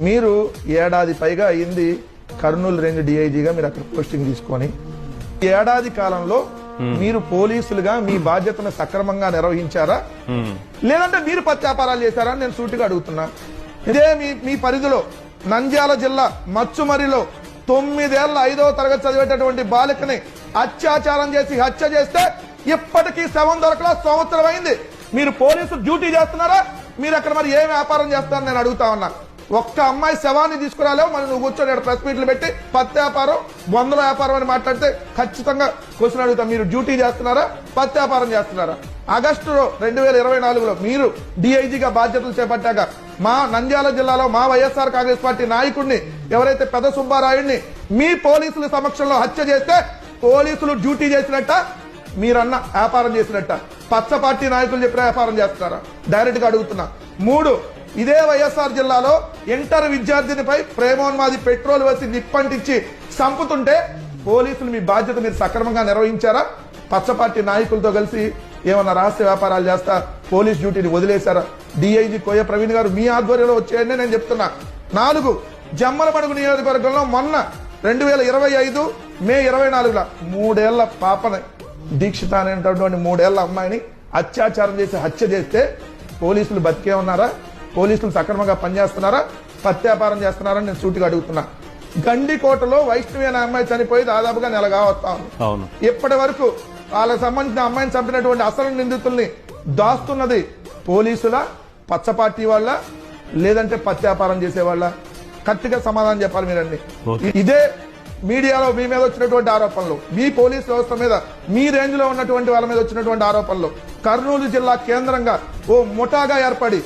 మీరు ఏడాది పైగా అయింది కర్నూలు రేంజ్ డిఐజీగా మీరు అక్కడ పోస్టింగ్ తీసుకొని ఏడాది కాలంలో మీరు పోలీసులుగా మీ బాధ్యతను సక్రమంగా నిర్వహించారా? లేదంటే మీరు పత్యాపారాలు చేశారా నేను సూటిగా అడుగుతున్నా. ఇదే మీ మీ పరిధిలో నంద్యాల జిల్లా మచ్చుమరిలో తొమ్మిదేళ్ళ ఐదవ తరగతి చదివేటటువంటి బాలికని అత్యాచారం చేసి హత్య చేస్తే ఇప్పటికీ శవం దొరకలా సంవత్సరం అయింది. మీరు పోలీసు డ్యూటీ చేస్తున్నారా? మీరు అక్కడ మరి ఏ వ్యాపారం చేస్తారని నేను అడుగుతా ఉన్నా. ఒక్క అమ్మాయి శవాన్ని తీసుకురాలేవు. మరి నువ్వు కూర్చొని ప్రెస్ మీట్లు పెట్టి పత్తి వ్యాపారం వందల వ్యాపారం అని మాట్లాడితే ఖచ్చితంగా క్వశ్చన్ అడుగుతాం. మీరు డ్యూటీ చేస్తున్నారా? పత్తి వ్యాపారం చేస్తున్నారా? ఆగస్టులో రెండు వేల ఇరవై నాలుగులో మీరు డిఐజీగా బాధ్యతలు చేపట్టాక మా నంద్యాల జిల్లాలో మా వైఎస్ఆర్ కాంగ్రెస్ పార్టీ నాయకుడిని ఎవరైతే పెద్ద సుబ్బారాయుడిని మీ పోలీసుల సమక్షంలో హత్య చేస్తే పోలీసులు డ్యూటీ చేసినట్ట మీరన్న వ్యాపారం చేసినట్ట. పచ్చ పార్టీ నాయకులు చెప్పిన వ్యాపారం చేస్తున్నారా? డైరెక్ట్గా అడుగుతున్నా. మూడు ఇదే వైఎస్ఆర్ జిల్లాలో ఇంటర్ విద్యార్థినిపై ప్రేమోన్మాది పెట్రోల్ వేసి నిప్పంటించి చంపుతుంటే పోలీసులు మీ బాధ్యత మీరు సక్రమంగా నిర్వహించారా? పచ్చపార్టీ నాయకులతో కలిసి ఏమన్నా రహస్య వ్యాపారాలు చేస్తా? పోలీస్ డ్యూటీని వదిలేశారా? డిఐజీ కోయ ప్రవీణ్ గారు మీ ఆధ్వర్యంలో వచ్చేయండి నేను చెప్తున్నా. నాలుగు జమ్మలమడుగు నియోజకవర్గంలో మొన్న రెండు వేల ఇరవై ఐదు మే ఇరవై నాలుగులో మూడేళ్ళ పాపని దీక్షిత అనేటటువంటి మూడేళ్ళ అమ్మాయిని అత్యాచారం చేసి హత్య చేస్తే పోలీసులు బతికే ఉన్నారా? పోలీసులు సక్రమంగా పనిచేస్తున్నారా? పత్యాపారం చేస్తున్నారా నేను సూటిగా అడుగుతున్నా. గండికోటలో వైష్ణవి అనే అమ్మాయి చనిపోయి దాదాపుగా నెలగా వస్తా ఉంది. ఇప్పటి వరకు వాళ్ళకి సంబంధించిన అమ్మాయిని చంపినటువంటి అసలు నిందితుల్ని దాస్తున్నది పోలీసుల పచ్చ పార్టీ వాళ్ళ లేదంటే పత్యాపారం చేసే వాళ్ళ కరెక్ట్గా సమాధానం చెప్పాలి మీరండి. ఇదే మీడియాలో మీ మీద వచ్చినటువంటి ఆరోపణలు. మీ పోలీస్ వ్యవస్థ మీద మీ రేంజ్లో ఉన్నటువంటి వాళ్ళ మీద వచ్చినటువంటి ఆరోపణలు. కర్నూలు జిల్లా కేంద్రంగా ఓ ముఠాగా ఏర్పడి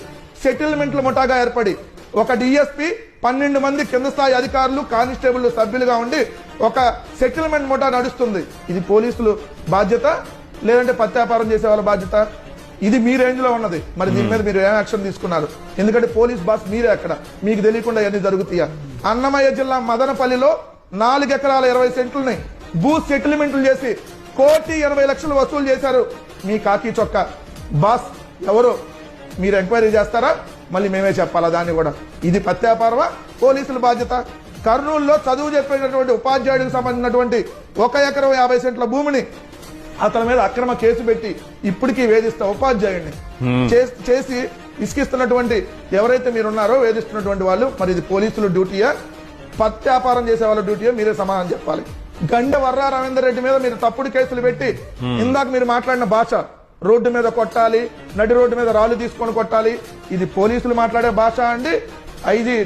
సెటిల్మెంట్ల ముఠాగా ఏర్పడి ఒక డిఎస్పీ పన్నెండు మంది కింద స్థాయి అధికారులు కానిస్టేబుల్ సభ్యులుగా ఉండి ఒక సెటిల్మెంట్ ముఠా నడుస్తుంది. ఇది పోలీసులు బాధ్యత? లేదంటే పత్యాపారం చేసే వాళ్ళ బాధ్యత? ఇది మీ రేంజ్లో ఉన్నది. మరి దీని మీద మీరు ఏం యాక్షన్ తీసుకున్నారు? ఎందుకంటే పోలీస్ బాస్ మీరే అక్కడ. మీకు తెలియకుండా ఇవన్నీ జరుగుతాయా? అన్నమయ్య జిల్లా మదనపల్లిలో నాలుగు ఎకరాల ఇరవై సెంట్లని భూ సెటిల్మెంట్లు చేసి కోటి ఎనభై లక్షలు వసూలు చేశారు. మీ కాకి చొక్క. బాస్ ఎవరు? మీరు ఎంక్వైరీ చేస్తారా? మళ్ళీ మేమే చెప్పాలా దాన్ని కూడా. ఇది పత్యాపారమా పోలీసుల బాధ్యత. కర్నూలులో చదువు చెప్పేటటువంటి ఉపాధ్యాయుడికి సంబంధించినటువంటి ఒక ఎకరం యాభై సెంట్ల భూమిని అతని మీద అక్రమ కేసు పెట్టి ఇప్పటికీ వేధిస్తా ఉపాధ్యాయుడిని. చేస్- చేసి ఇసుకిస్తున్నటువంటి ఎవరైతే మీరున్నారో వేధిస్తున్నటువంటి వాళ్ళు మరి ఇది పోలీసుల డ్యూటీయా? పత్యాపారం చేసే వాళ్ళ డ్యూటీయా? మీరే సమాధానం చెప్పాలి. గండ వర్రా రవీందర్ రెడ్డి మీద మీరు తప్పుడు కేసులు పెట్టి ఇందాక మీరు మాట్లాడిన భాష రోడ్డు మీద కొట్టాలి నడి రోడ్డు మీద రాళ్ళు తీసుకొని కొట్టాలి. ఇది పోలీసులు మాట్లాడే భాష అండి. ఐజీ